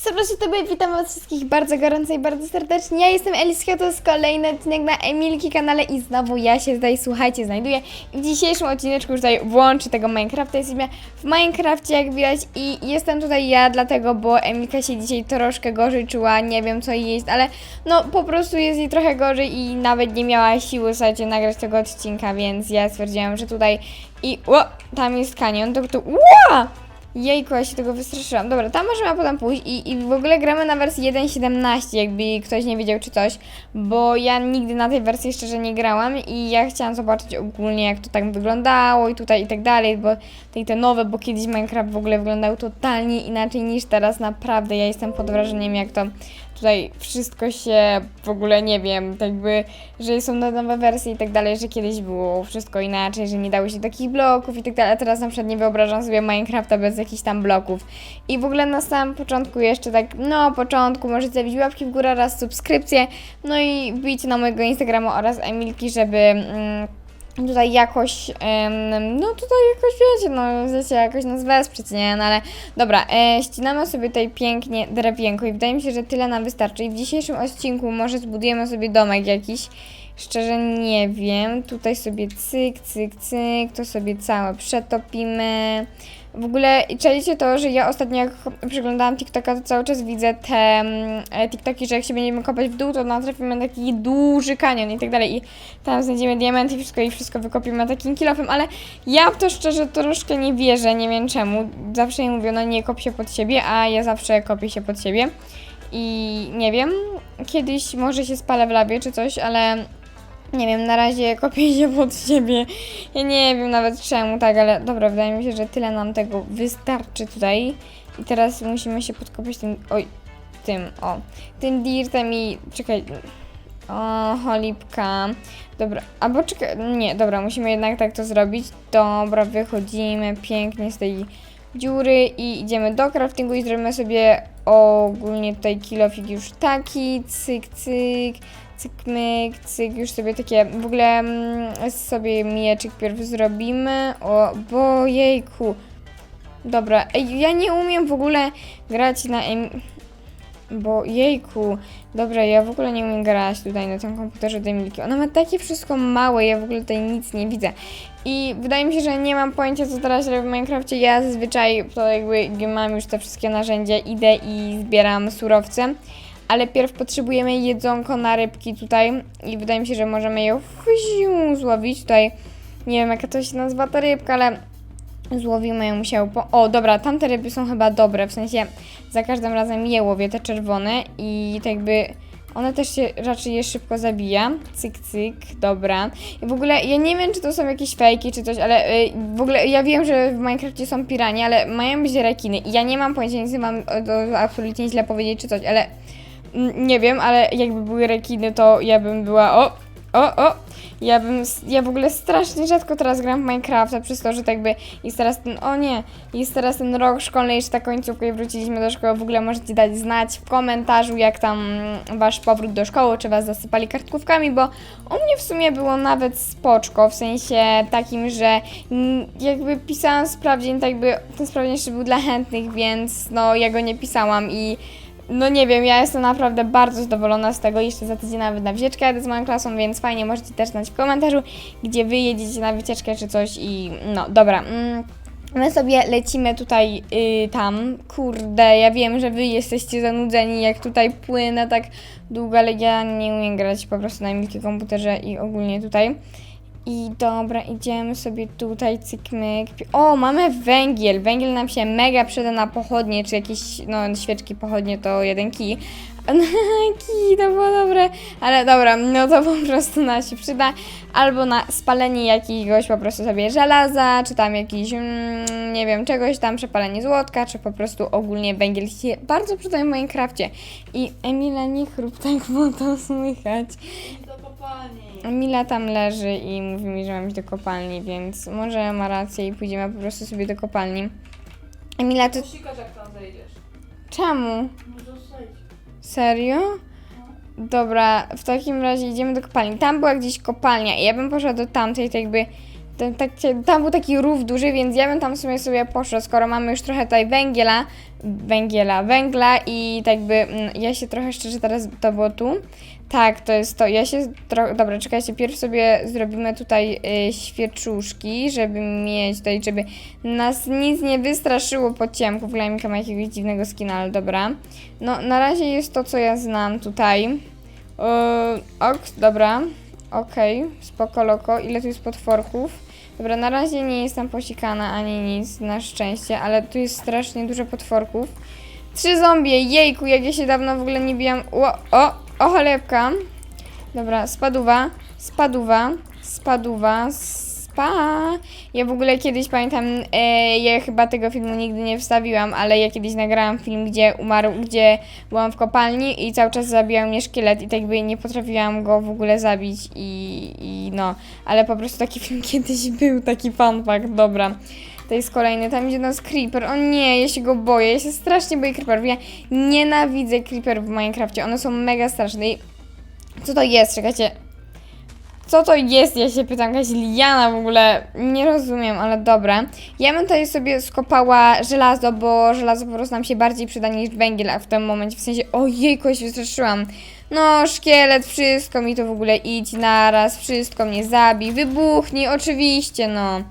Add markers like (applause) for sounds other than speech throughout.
Serdecznie Tobie witam Was wszystkich bardzo gorąco i bardzo serdecznie. Ja jestem Eliska, to jest kolejny odcinek na Emilki kanale i znowu ja się tutaj, słuchajcie, znajduję. W dzisiejszym odcineczku już tutaj włączę tego Minecrafta. Jesteśmy w Minecrafcie, jak widać, i jestem tutaj ja, dlatego, bo Emilka się dzisiaj troszkę gorzej czuła, nie wiem co jej jest, ale no po prostu jest jej trochę gorzej i nawet nie miała siły, słuchajcie, nagrać tego odcinka, więc ja stwierdziłam, że tutaj i... O, tam jest kanion, to tu... Ła! Jejku, ja się tego wystraszyłam. Dobra, tam możemy potem pójść i, i w ogóle gramy na wersji 1.17, jakby ktoś nie wiedział czy coś, bo ja nigdy na tej wersji szczerze nie grałam i ja chciałam zobaczyć ogólnie jak to tak wyglądało i tutaj i tak dalej, bo te, te nowe, bo kiedyś Minecraft w ogóle wyglądał totalnie inaczej niż teraz, naprawdę ja jestem pod wrażeniem jak to tutaj wszystko się w ogóle nie wiem, tak jakby, że są nowe wersje i tak dalej, że kiedyś było wszystko inaczej, że nie dało się takich bloków i tak dalej, a teraz na przykład nie wyobrażam sobie Minecrafta bez jakichś tam bloków. I w ogóle na samym początku jeszcze tak, no początku możecie zrobić łapki w górę oraz subskrypcję, no i wbijcie na mojego Instagrama oraz Emilki, żeby... Mm, tutaj jakoś, no tutaj jakoś wiecie, no wiecie, jakoś nas wesprzeć, nie, no ale dobra, e, ścinamy sobie tutaj pięknie drewienko i wydaje mi się, że tyle nam wystarczy. I w dzisiejszym odcinku może zbudujemy sobie domek jakiś, szczerze nie wiem, tutaj sobie cyk, cyk, cyk, to sobie całe przetopimy, w ogóle czajcie to, że ja ostatnio jak przeglądałam TikToka, to cały czas widzę te mm, e, TikToki, że jak się będziemy kopać w dół, to natrafimy na taki duży kanion i tak dalej. I tam znajdziemy diamenty i wszystko i wszystko wykopimy takim kilofem, ale ja w to szczerze troszkę nie wierzę, nie wiem czemu. Zawsze mi mówiono nie kop się pod siebie, a ja zawsze kopię się pod siebie. I nie wiem, kiedyś może się spalę w labie czy coś, ale nie wiem, na razie kopię się pod siebie. Ja nie wiem nawet czemu, tak, ale dobra, wydaje mi się, że tyle nam tego wystarczy tutaj. I teraz musimy się podkopać tym, oj, tym, o, tym dirtem i, czekaj, o, cholipka. Dobra, albo czekaj, nie, dobra, musimy jednak tak to zrobić. Dobra, wychodzimy pięknie z tej dziury i idziemy do craftingu i zrobimy sobie ogólnie tutaj kilofik już taki, cyk, cyk, cyk, myk, cyk, już sobie takie, w ogóle mm, sobie mieczyk pierw zrobimy, o, bo jejku. Dobra, ja nie umiem w ogóle grać na. Bo jejku, dobra, ja w ogóle nie umiem grać tutaj na tym komputerze tej Milki. Ona ma takie wszystko małe, ja w ogóle tutaj nic nie widzę. I wydaje mi się, że nie mam pojęcia, co teraz robię w Minecrafcie. Ja zazwyczaj to jakby mam już te wszystkie narzędzia, idę i zbieram surowce. Ale pierw potrzebujemy jedzonko na rybki tutaj i wydaje mi się, że możemy je złowić tutaj. Nie wiem, jaka to się nazywa ta rybka, ale złowimy ją musiał po... O, dobra, tamte ryby są chyba dobre, w sensie za każdym razem je łowię, te czerwone i tak jakby one też się raczej je szybko zabija. Cyk, cyk, dobra. I w ogóle ja nie wiem, czy to są jakieś fejki czy coś, ale y, w ogóle ja wiem, że w Minecrafcie są piranie, ale mają być rekiny i ja nie mam pojęcia, nie mam to absolutnie źle powiedzieć czy coś, ale mm, nie wiem, ale jakby były rekiny, to ja bym była o, o, o. Ja bym, ja w ogóle strasznie rzadko teraz gram w Minecrafta, przez to, że tak by jest teraz ten, o nie, jest teraz ten rok szkolny, jeszcze ta końcówka i wróciliśmy do szkoły. W ogóle możecie dać znać w komentarzu, jak tam wasz powrót do szkoły, czy was zasypali kartkówkami, bo u mnie w sumie było nawet spoczko, w sensie takim, że jakby pisałam sprawdzian, tak jakby ten sprawdzian jeszcze był dla chętnych, więc no ja go nie pisałam i no nie wiem, ja jestem naprawdę bardzo zadowolona z tego. Jeszcze za tydzień nawet na wycieczkę jadę z moją klasą, więc fajnie możecie też znać w komentarzu, gdzie wy jedziecie na wycieczkę czy coś i no dobra. Mm. My sobie lecimy tutaj y, tam. Kurde, ja wiem, że wy jesteście zanudzeni, jak tutaj płynę tak długo, ale ja nie umiem grać po prostu na wielkim komputerze i ogólnie tutaj. I dobra, idziemy sobie tutaj, cykmyk. O, mamy węgiel. Węgiel nam się mega przyda na pochodnie, czy jakieś, no, świeczki pochodnie to jeden kij. (laughs) Kij, to było dobre. Ale dobra, no to po prostu nam się przyda. Albo na spalenie jakiegoś po prostu sobie żelaza, czy tam jakiś, mm, nie wiem, czegoś tam, przepalenie złotka, czy po prostu ogólnie węgiel się bardzo przyda w Minecrafcie. I Emila, nie chrób tak, bo to słychać. Kopalni. Mila tam leży i mówi mi, że mam iść do kopalni, więc może ma rację i pójdziemy po prostu sobie do kopalni. Emila, to Posikasz jak tam zejdziesz. czemu? Może zejdź. Serio? Dobra, w takim razie idziemy do kopalni. Tam była gdzieś kopalnia i ja bym poszła do tamtej, tak jakby ten, tak, tam był taki rów duży, więc ja bym tam w sumie sobie poszła, skoro mamy już trochę tutaj węgiela, węgiela, węgla i tak by, mm, ja się trochę szczerze teraz, to było tu, tak, to jest to, ja się trochę, dobra, czekajcie, pierw sobie zrobimy tutaj y, świeczuszki, żeby mieć tutaj, żeby nas nic nie wystraszyło po ciemku, w ogóle ma jakiegoś dziwnego skina, ale dobra, no na razie jest to, co ja znam tutaj, yy, ok, dobra, okej, spoko loko, ile tu jest potworków, Dobra, na razie nie jestem posikana ani nic, na szczęście, ale tu jest strasznie dużo potworków. Trzy zombie, jejku, jak ja się dawno w ogóle nie bijam. O, o, o cholebka. Dobra, spaduwa, spaduwa, spaduwa, spa. Ja w ogóle kiedyś pamiętam, e, ja chyba tego filmu nigdy nie wstawiłam, ale ja kiedyś nagrałam film, gdzie umarł, gdzie byłam w kopalni i cały czas zabijał mnie szkielet i tak by nie potrafiłam go w ogóle zabić i, i no, ale po prostu taki (laughs) film kiedyś był, taki fun dobra. To jest kolejny, tam idzie nas creeper, o nie, ja się go boję, ja się strasznie boję creeperów, ja nienawidzę creeperów w Minecrafcie, one są mega straszne. I co to jest, czekajcie, co to jest? Ja się pytam, jakaś liana w ogóle. Nie rozumiem, ale dobra. Ja bym tutaj sobie skopała żelazo, bo żelazo po prostu nam się bardziej przyda niż węgiel, a w tym momencie w sensie, ojejku, ja się wystraszyłam. No, szkielet, wszystko mi to w ogóle idź naraz, wszystko mnie zabij, wybuchnij, oczywiście, no.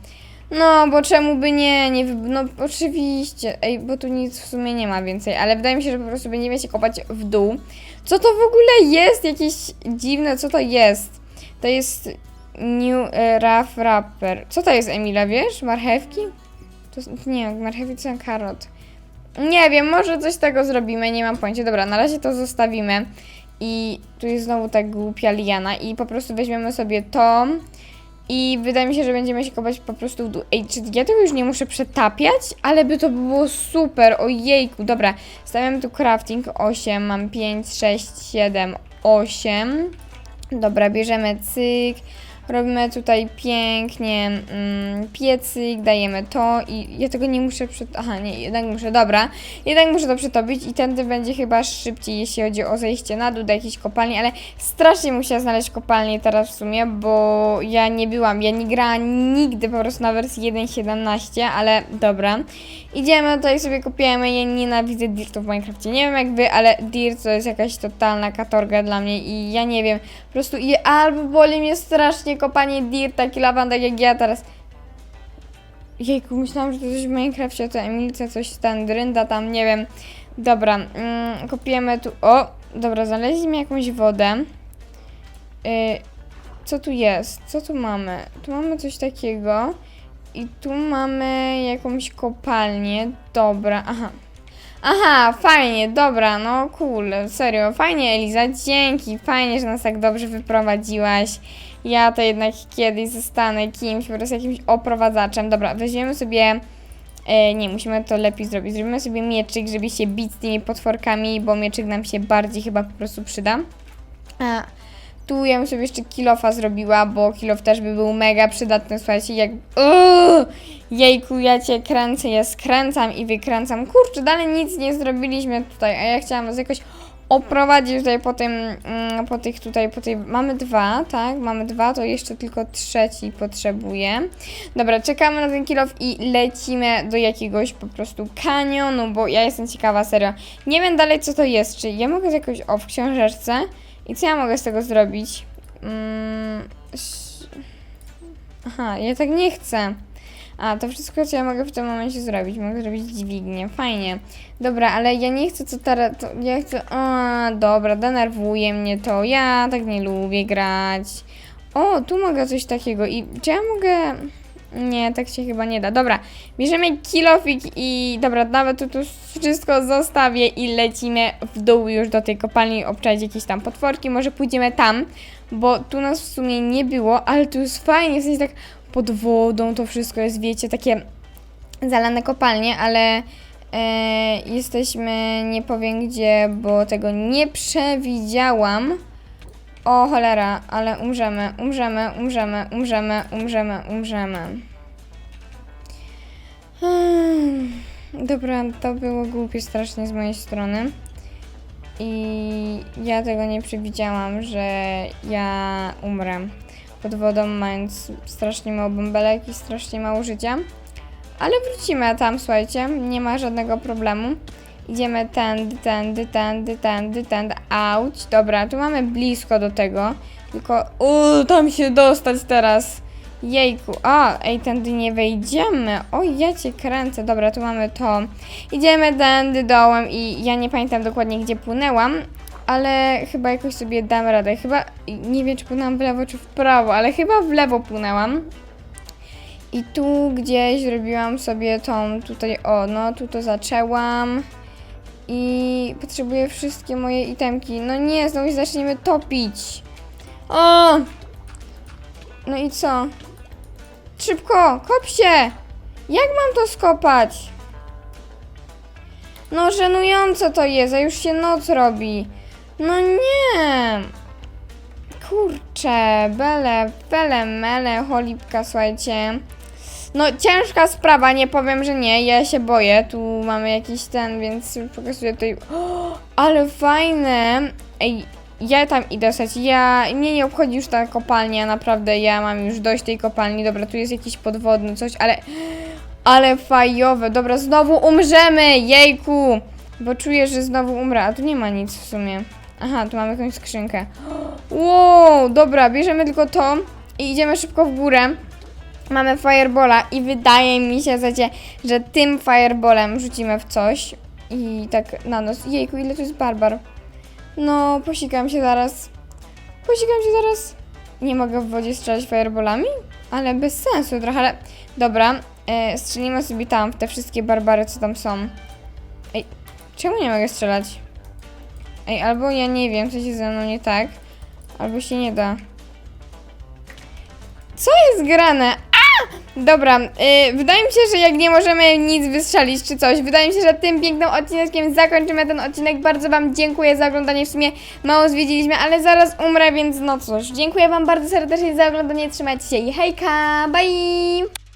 No, bo czemu by nie, nie, no oczywiście, ej, bo tu nic w sumie nie ma więcej, ale wydaje mi się, że po prostu będziemy się kopać w dół. Co to w ogóle jest? Jakieś dziwne, co to jest? To jest New Rough Wrapper. Co to jest, Emila, wiesz? Marchewki? To, nie, marchewki to są karot. Nie wiem, może coś tego zrobimy, nie mam pojęcia. Dobra, na razie to zostawimy. I tu jest znowu ta głupia liana i po prostu weźmiemy sobie to i wydaje mi się, że będziemy się kopać po prostu w dół. Ej, czy ja tego już nie muszę przetapiać? Ale by to było super, ojejku. Dobra, stawiamy tu crafting 8, mam 5, 6, 7, 8. Dobra, bierzemy cyk, robimy tutaj pięknie mm, piecyk, dajemy to i ja tego nie muszę przed... Aha, nie, jednak muszę, dobra. Jednak muszę to przetopić i tędy będzie chyba szybciej, jeśli chodzi o zejście na dół do jakiejś kopalni, ale strasznie musiała znaleźć kopalnię teraz w sumie, bo ja nie byłam, ja nie grałam nigdy po prostu na wersji 1.17, ale dobra. Idziemy tutaj sobie kopiemy, ja nienawidzę dirtu w Minecrafcie, nie wiem jak wy, ale dirt to jest jakaś totalna katorga dla mnie i ja nie wiem, po prostu i albo boli mnie strasznie kopanie dirta, taki lawanda jak ja teraz. Jejku, myślałam, że to coś w Minecrafcie, to Emilce coś ten drynda tam, nie wiem. Dobra, mm, kopiemy tu, o, dobra, znaleźliśmy jakąś wodę. Y, co tu jest? Co tu mamy? Tu mamy coś takiego. I tu mamy jakąś kopalnię. Dobra, aha. Aha, fajnie, dobra, no cool, serio, fajnie Eliza, dzięki, fajnie, że nas tak dobrze wyprowadziłaś. Ja to jednak kiedyś zostanę kimś, po prostu jakimś oprowadzaczem. Dobra, weźmiemy sobie, e, nie, musimy to lepiej zrobić, zrobimy sobie mieczyk, żeby się bić z tymi potworkami, bo mieczyk nam się bardziej chyba po prostu przyda. A, tu ja bym sobie jeszcze kilofa zrobiła, bo kilof też by był mega przydatny, słuchajcie, jak... Uuu, jejku, ja cię kręcę, ja skręcam i wykręcam. Kurczę, dalej nic nie zrobiliśmy tutaj, a ja chciałam was jakoś oprowadzić tutaj po tym, mm, po tych tutaj, po tej... Mamy dwa, tak? Mamy dwa, to jeszcze tylko trzeci potrzebuję. Dobra, czekamy na ten kilof i lecimy do jakiegoś po prostu kanionu, bo ja jestem ciekawa, serio. Nie wiem dalej, co to jest, czy ja mogę jakoś... O, w książeczce... I co ja mogę z tego zrobić? Mm, Aha, ja tak nie chcę. A, to wszystko, co ja mogę w tym momencie zrobić. Mogę zrobić dźwignię. Fajnie. Dobra, ale ja nie chcę co teraz... To ja chcę... A, dobra, denerwuje mnie to. Ja tak nie lubię grać. O, tu mogę coś takiego. I czy ja mogę... Nie, tak się chyba nie da. Dobra, bierzemy kilofik i dobra, nawet tu, tu wszystko zostawię i lecimy w dół już do tej kopalni, obczaić jakieś tam potworki. Może pójdziemy tam, bo tu nas w sumie nie było, ale tu jest fajnie, w sensie tak pod wodą to wszystko jest, wiecie, takie zalane kopalnie, ale e, jesteśmy nie powiem gdzie, bo tego nie przewidziałam. O cholera, ale umrzemy, umrzemy, umrzemy, umrzemy, umrzemy, umrzemy. Hmm. Dobra, to było głupie strasznie z mojej strony. I ja tego nie przewidziałam, że ja umrę. Pod wodą, mając strasznie mało bąbelek i strasznie mało życia. Ale wrócimy tam, słuchajcie, nie ma żadnego problemu. Idziemy tędy, tędy, tędy, tędy, tędy, auć. Dobra, tu mamy blisko do tego, tylko uuu, tam się dostać teraz. Jejku, a, ej, tędy nie wejdziemy. O, ja cię kręcę. Dobra, tu mamy to. Idziemy tędy dołem i ja nie pamiętam dokładnie, gdzie płynęłam, ale chyba jakoś sobie dam radę. Chyba, nie wiem, czy płynęłam w lewo, czy w prawo, ale chyba w lewo płynęłam. I tu gdzieś zrobiłam sobie tą tutaj, o, no, tu to zaczęłam. I potrzebuję wszystkie moje itemki. No nie, znowu zaczniemy topić. O! No i co? Szybko, kop się! Jak mam to skopać? No żenujące to jest, a już się noc robi. No nie! Kurczę, bele, bele, mele, cholipka, słuchajcie. No ciężka sprawa, nie powiem, że nie, ja się boję. Tu mamy jakiś ten, więc pokazuję tutaj. O, ale fajne! Ej, ja tam idę stać. Ja, mnie nie obchodzi już ta kopalnia, naprawdę, ja mam już dość tej kopalni. Dobra, tu jest jakiś podwodny coś, ale... Ale fajowe, dobra, znowu umrzemy, jejku! Bo czuję, że znowu umrę, a tu nie ma nic w sumie. Aha, tu mamy jakąś skrzynkę. Wow, dobra, bierzemy tylko to i idziemy szybko w górę. Mamy firebola i wydaje mi się, zacie, że tym fireballem rzucimy w coś. I tak na nos. Jejku, ile tu jest barbar. No, posikam się zaraz. Posikam się zaraz. Nie mogę w wodzie strzelać fireballami? Ale bez sensu trochę, ale... Dobra, e, strzelimy sobie tam w te wszystkie barbary, co tam są. Ej, czemu nie mogę strzelać? Ej, albo ja nie wiem, co się ze mną nie tak. Albo się nie da. Co jest grane? Dobra, y, wydaje mi się, że jak nie możemy nic wystrzelić czy coś, wydaje mi się, że tym pięknym odcineczkiem zakończymy ten odcinek. Bardzo Wam dziękuję za oglądanie. W sumie mało zwiedziliśmy, ale zaraz umrę, więc no cóż. Dziękuję Wam bardzo serdecznie za oglądanie. Trzymajcie się i hejka! Bye!